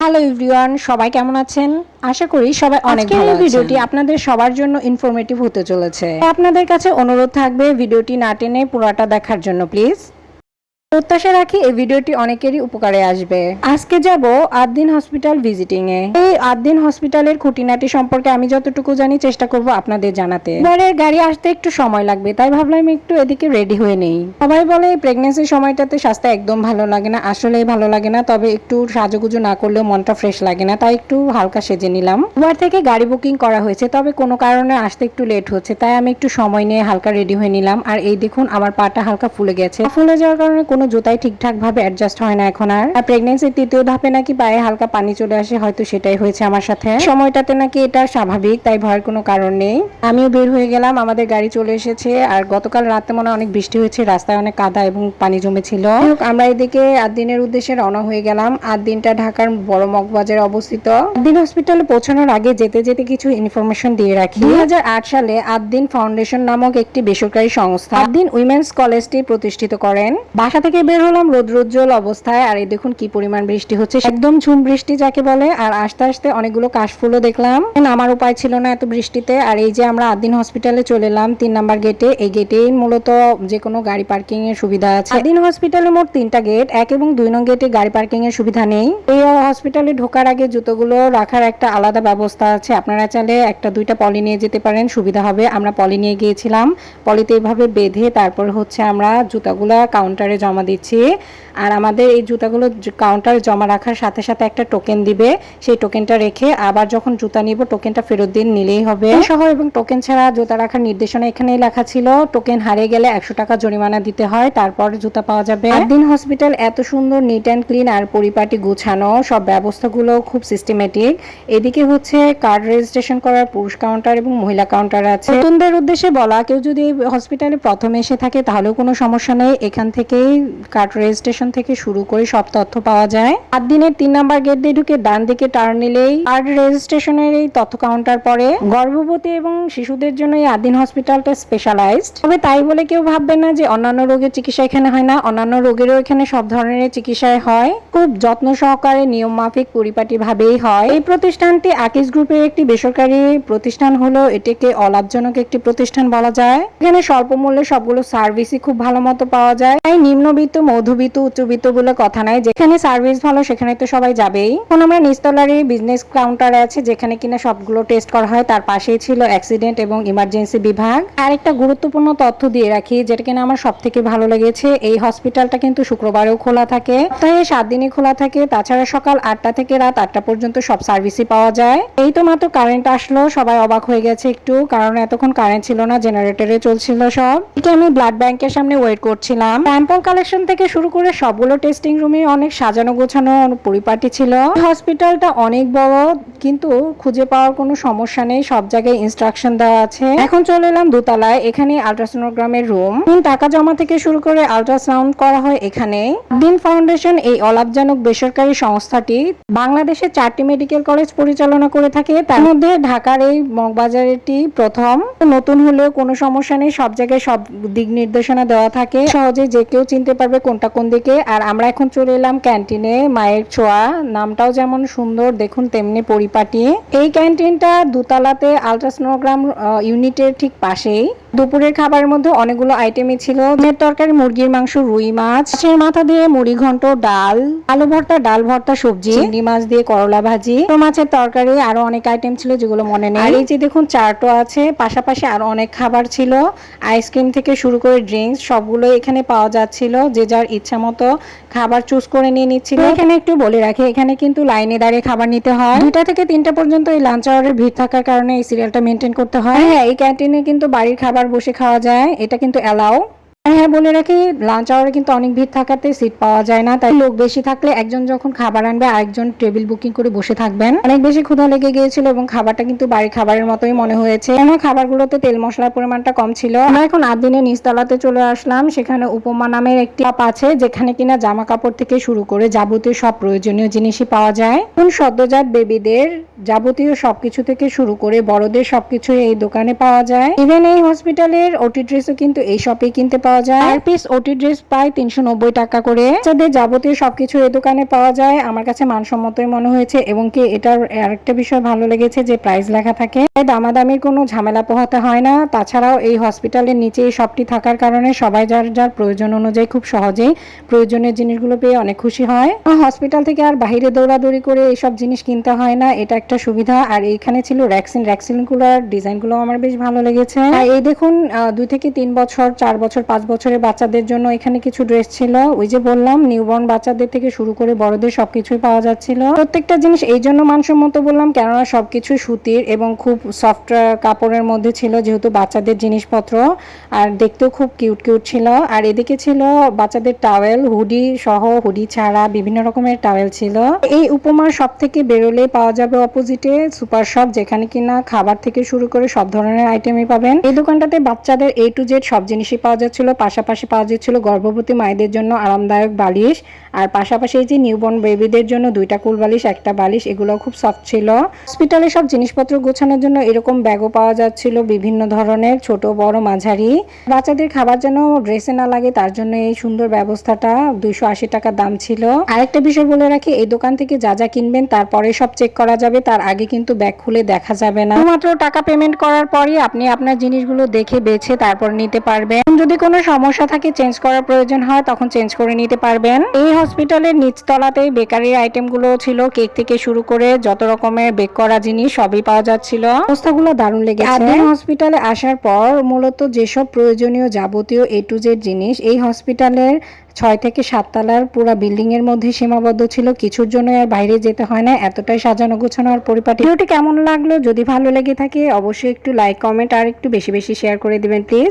Hello everyone সবাই কেমন আছেন? আশা করি সবাই অনেক ভালো ভিডিওটি আপনাদের সবার জন্য ইনফরমেটিভ হতে চলেছে। আপনাদের কাছে অনুরোধ থাকবে ভিডিওটি না টেনে পুরোটা দেখার জন্য প্লিজ প্রত্যাশা রাখি এই ভিডিওটি অনেকেরই উপকারে আসবে। আজকে যাব আট দিন হসপিটাল ভিজিটিং এ এই আট দিন হসপিটালের খুঁটিনাটি সম্পর্কে আমি যতটুকু জানি চেষ্টা করব আপনাদের জানাতে। এবারের গাড়ি আসতে একটু সময় লাগবে, তাই ভাবলাম একটু এদিকে রেডি হয়ে নেই। সবাই বলে প্রেগনেন্সির সময়টাতে স্বাস্থ্য একদম ভালো লাগে না, আসলেই ভালো লাগে না, তবে একটু সাজুগুজু না করলেও মনটা ফ্রেশ লাগে না, তাই একটু হালকা সেজে নিলাম। উবার থেকে গাড়ি বুকিং করা হয়েছে, তবে কোনো কারণে আসতে একটু লেট হচ্ছে, তাই আমি একটু সময় নিয়ে হালকা রেডি হয়ে নিলাম। আর এই দেখুন, আমার পাটা হালকা ফুলে গেছে। ফুলে যাওয়ার কারণে কোনো জুতাই ঠিকঠাক ভাবে অ্যাডজাস্ট হয় না এখন আর। প্রেগনেন্সির তৃতীয় ধাপে নাকি পায়ে হালকা পানি চলে আসে, হয়তো সেটাই হয়েছে আমার সাথে। সময়টাতে নাকি এটা স্বাভাবিক, তাই ভয়ের কোনো কারণ নেই। আমিও বের হয়ে গেলাম, আমাদের গাড়ি চলে এসেছে। আর গতকাল রাতে মনে অনেক বৃষ্টি হয়েছে, রাস্তায় অনেক কাদা এবং পানি জমেছিল। আমরা এদিকে আট দিনের উদ্দেশ্যে রওনা হয়ে গেলাম। আট দিনটা ঢাকার বড় মগবাজারে অবস্থিত। দিন হসপিটালে পৌঁছানোর আগে যেতে যেতে কিছু ইনফরমেশন দিয়ে রাখি। দুই হাজার আট সালে আট দিন ফাউন্ডেশন নামক একটি বেসরকারি সংস্থা আট দিন উইমেন্স কলেজটি প্রতিষ্ঠিত করেন। বাসা থেকে বের হলাম রৌদ্রোজ্জ্বল অবস্থায়। আর এই দেখুন কি পরিমাণ বৃষ্টি হচ্ছে। একদম ঝুম বৃষ্টি যাকে বলে। আর আস্তে আস্তে অনেকগুলো কাশফুলও দেখলাম। আমার উপায় ছিল না এত বৃষ্টিতে। আর এই যে আমরা আদিন হসপিটালে চলে এলাম তিন নাম্বার গেটে এই গেটেই মূলত যে কোনো গাড়ি পার্কিং এর সুবিধা আছে। আদিন হসপিটালে মোট তিনটা গেট এক এবং দুই নং গেটে গাড়ি পার্কিং এর সুবিধা নেই। এই হসপিটালে ঢোকার আগে জুতোগুলো রাখার একটা আলাদা ব্যবস্থা আছে। আপনারা চাইলে একটা দুইটা পলি নিয়ে যেতে পারেন। সুবিধা হবে। আমরা পলি নিয়ে গিয়েছিলাম। পলিতে এইভাবে বেঁধে তারপর হচ্ছে আমরা জুতাগুলো কাউন্টারে জমা দিচ্ছি। আর আমাদের এই জুতাগুলো কাউন্টার জমা রাখার সাথে সাথে একটা টোকেন দিবে। সেই টোকেনটা রেখে আবার যখন জুতা নিব টোকেনটা ফেরত দিন নিলেই হবে। সহ এবং টোকেন ছাড়া জুতা রাখার নির্দেশনা এখানেই লেখা ছিল। টোকেন হারিয়ে গেলে একশো টাকা জরিমানা দিতে হয় তারপর জুতা পাওয়া যাবে। দিন হসপিটাল এত সুন্দর নিট অ্যান্ড ক্লিন আর পরিপাটি গুছানো সব ব্যবস্থাগুলো খুব সিস্টেমেটিক এদিকে হচ্ছে কার্ড রেজিস্ট্রেশন করার পুরুষ কাউন্টার এবং মহিলা কাউন্টার আছে। নতুনদের উদ্দেশ্যে বলা কেউ যদি হসপিটালে প্রথমে এসে থাকে তাহলেও কোনো সমস্যা নেই। এখান থেকেই কার্ড রেজিস্ট্রেশন থেকে শুরু করে সব তথ্য পাওয়া যায়। আট দিনের তিন নাম্বার গেট দিয়ে ঢুকে ডান দিকে টার্ন নিলেই কার্ড রেজিস্ট্রেশনের এই তথ্য কাউন্টার পরে গর্ভবতী এবং শিশুদের জন্য এই আদিন হসপিটালটা স্পেশালাইজড তবে তাই বলে কেউ ভাববে না যে অন্যান্য রোগের চিকিৎসা এখানে হয় না। অন্যান্য রোগেরও এখানে সব ধরনের চিকিৎসায় হয়। খুব যত্ন সহকারে নিয়ম মাফিক পরিপাটি ভাবেই হয়। এই প্রতিষ্ঠানটি আকিস গ্রুপের একটি বেসরকারি প্রতিষ্ঠান হলো এটিকে অলাভজনক একটি প্রতিষ্ঠান বলা যায়। এখানে স্বল্প মূল্যে সবগুলো সার্ভিসই খুব ভালো মতো পাওয়া যায়। তাই নিম্নবিত্ত মধ্যবিত্ত উচ্চবিত্ত বলে কথা নাই। যেখানে সার্ভিস ভালো, সেখানে তো সবাই যাবেই। এখন আমরা নিস্তলারই বিজনেস কাউন্টারে আছে, যেখানে কিনা সবগুলো টেস্ট করা হয়। তার পাশেই ছিল অ্যাক্সিডেন্ট এবং ইমার্জেন্সি বিভাগ। আর একটা গুরুত্বপূর্ণ তথ্য দিয়ে রাখি, যেটা কিনা আমার সব থেকে ভালো লেগেছে, এই হসপিটালটা কিন্তু শুক্রবারেও খোলা থাকে। সপ্তাহে সাত দিনই খোলা থাকে, তাছাড়া সকাল আটটা থেকে রাত আটটা পর্যন্ত সব সার্ভিসই পাওয়া যায়। এই তো মাত্র কারেন্ট আসলো, সবাই অবাক হয়ে গেছে একটু, কারণ এতক্ষণ কারেন্ট ছিল না জেনারেটরে চলছিল সব। আমি ব্লাড ব্যাংকের সামনে ওয়েট করছিলাম। স্যাম্পল কালেকশন থেকে শুরু করে সবগুলো টেস্টিং রুমে অনেক সাজানো গোছানো পরিপাটি ছিল। হসপিটালটা অনেক বড়, কিন্তু খুঁজে পাওয়ার কোনো সমস্যা নেই, সব জায়গায় ইনস্ট্রাকশন দেওয়া আছে। এখন চলে এলাম দোতলায়, এখানে আলট্রাসোনোগ্রামের রুম টাকা জমা থেকে শুরু করে আলট্রাসাউন্ড করা হয় এখানে দিন ফাউন্ডেশন এই অলাভজনক বেসরকারি সংস্থাটি বাংলাদেশে চারটি মেডিকেল কলেজ পরিচালনা করে থাকে। তার মধ্যে ঢাকার এই মগবাজারেরটি প্রথম। নতুন হলেও কোনো সমস্যা নেই, সব জায়গায় সব দিক নির্দেশনা দেওয়া থাকে। সহজে যে কেউ চিনতে পারবে কোনটা কোন দিকে। আর আমরা এখন চলে এলাম ক্যান্টিনে মায়ের ছোঁয়া। নামটাও যেমন সুন্দর, দেখুন তেমনি পরিপাটি। এই ক্যান্টিনটা দুতলাতে আলট্রাসনোগ্রাম ইউনিটের ঠিক পাশেই। দুপুরের খাবারের মধ্যে অনেকগুলো আইটেমই ছিল। তরকারি মুরগির মাংস রুই মাছ মাছের মাথা দিয়ে মুড়ি ঘন্ট ডাল আলু ভর্তা ডাল ভর্তা সবজি চিংড়ি মাছ দিয়ে করলা ভাজি তো মাছের তরকারি আরও অনেক আইটেম ছিল যেগুলো মনে নেই। আর এই যে দেখুন চারটো আছে পাশাপাশি আরও অনেক খাবার ছিল আইসক্রিম থেকে শুরু করে ড্রিঙ্কস সবগুলো এখানে পাওয়া যাচ্ছিল যে যার ইচ্ছা মতো খাবার চুজ করে নিয়ে নিচ্ছিল। এখানে একটু বলে রাখি এখানে কিন্তু লাইনে দাঁড়িয়ে খাবার নিতে হয়। দুটা থেকে তিনটা পর্যন্ত এই লাঞ্চ আওয়ারের ভিড় থাকার কারণে এই সিরিয়ালটা মেনটেন করতে হয়। হ্যাঁ এই ক্যান্টিনে কিন্তু বাড়ির খাবার বসে খাওয়া যায় এটা কিন্তু অ্যালাউ হ্যাঁ বলে রাখি লাঞ্চ আওয়ারে কিন্তু অনেক ভিড় থাকাতে সিট পাওয়া যায় না। তাই লোক বেশি থাকলে একজন যখন খাবার আনবে, আরেকজন টেবিল বুকিং করে বসে থাকবেন। অনেক বেশি ক্ষুধা লেগে গিয়েছিল এবং খাবারটা কিন্তু বাড়ির খাবারের মতোই মনে হয়েছে। কেন খাবারগুলোতে তেল মশলার পরিমাণটা কম ছিল? আমরা এখন আট দিনে নিচতলাতে চলে আসলাম। সেখানে উপমা নামের একটি আপ আছে, যেখানে কিনা জামা কাপড় থেকে শুরু করে যাবতীয় সব প্রয়োজনীয় জিনিসই পাওয়া যায়। এখন সদ্যজাত বেবিদের যাবতীয় সবকিছু থেকে শুরু করে বড়দের সবকিছু এই দোকানে পাওয়া যায়। ইভেন এই হসপিটালের ওটি ড্রেসও কিন্তু এই শপে কিনতে পাওয়া পাওয়া যায়। আর পিস ওটি ড্রেস প্রায় তিনশো নব্বই টাকা করে। বাচ্চাদের যাবতীয় সবকিছু এই দোকানে পাওয়া যায়। আমার কাছে মানসম্মতই মনে হয়েছে এবং কি এটার আরেকটা বিষয় ভালো লেগেছে যে প্রাইস লেখা থাকে। তাই দামাদামির কোনো ঝামেলা পোহাতে হয় না। তাছাড়াও এই হসপিটালের নিচে এই শপটি থাকার কারণে সবাই যার যার প্রয়োজন অনুযায়ী খুব সহজেই প্রয়োজনীয় জিনিসগুলো পেয়ে অনেক খুশি হয়। হসপিটাল থেকে আর বাইরে দৌড়াদৌড়ি করে এইসব জিনিস কিনতে হয় না। এটা একটা সুবিধা। আর এইখানে ছিল র্যাক্সিন র্যাক্সিনগুলোর ডিজাইনগুলো আমার বেশ ভালো লেগেছে। আর এই দেখুন দুই থেকে তিন বছর চার বছর পাঁচ বছরের বাচ্চাদের জন্য এখানে কিছু ড্রেস ছিল। ওই যে বললাম নিউবর্ন বাচ্চাদের থেকে শুরু করে বড়দের সবকিছুই পাওয়া যাচ্ছিল। প্রত্যেকটা জিনিস এই জন্য মানসম্মত বললাম, কেননা সবকিছু সুতির এবং খুব সফট কাপড়ের মধ্যে ছিল যেহেতু বাচ্চাদের জিনিসপত্র। আর দেখতেও খুব কিউট কিউট ছিল। আর এদিকে ছিল বাচ্চাদের টাওয়েল হুডি সহ হুডি ছাড়া বিভিন্ন রকমের টাওয়েল ছিল। এই উপমার সব থেকে বেরোলে পাওয়া যাবে অপোজিটে সুপার শপ যেখানে কিনা খাবার থেকে শুরু করে সব ধরনের আইটেমই পাবেন। এই দোকানটাতে বাচ্চাদের এ টু জেড সব জিনিসই পাওয়া যাচ্ছিল। পাশাপাশি পাওয়া যাচ্ছিল গর্ভবতী মায়েদের জন্য আরামদায়ক বালিশ। আর পাশাপাশি এই যে নিউবর্ন বেবিদের জন্য দুইটা কুল বালিশ, একটা বালিশ এগুলো খুব সফট ছিল। হসপিটালে সব জিনিসপত্র গোছানোর জন্য এরকম ব্যাগও পাওয়া যাচ্ছিল বিভিন্ন ধরনের, ছোট, বড়, মাঝারি। বাচ্চাদের খাবার যেন ড্রেসে না লাগে, তার জন্য এই সুন্দর ব্যবস্থাটা দুইশো আশি টাকা দাম ছিল। আরেকটা বিষয় বলে রাখি, এই দোকান থেকে যা যা কিনবেন তারপরে সব চেক করা যাবে, তার আগে কিন্তু ব্যাগ খুলে দেখা যাবে না। মাত্র টাকা পেমেন্ট করার পরই আপনি আপনার জিনিসগুলো দেখে বেছে তারপর নিতে পারবেন। যদি কোনো সমস্যা থাকে চেঞ্জ করার প্রয়োজন হয় তখন চেঞ্জ করে নিতে পারবেন। এই হসপিটালের নিচতলাতেই বেকারির আইটেমগুলো ছিল কেক থেকে শুরু করে যত রকমের বেক করা জিনিস সবই পাওয়া যাচ্ছিল। অবস্থাগুলো দারুণ লেগেছে। আদিন হসপিটালে আসার পর মূলত যেসব প্রয়োজনীয় যাবতীয় এ টু জেড জিনিস এই হসপিটালের ছয় থেকে সাত তলার পুরো বিল্ডিং এর মধ্যে সীমাবদ্ধ ছিল। কিছুর জন্য আর বাইরে যেতে হয় না এতটাই সাজানো গোছানো আর পরিপাটি। ভিডিওটি কেমন লাগল? যদি ভালো লেগে থাকে অবশ্যই একটু লাইক কমেন্ট আর একটু বেশি বেশি শেয়ার করে দিবেন প্লিজ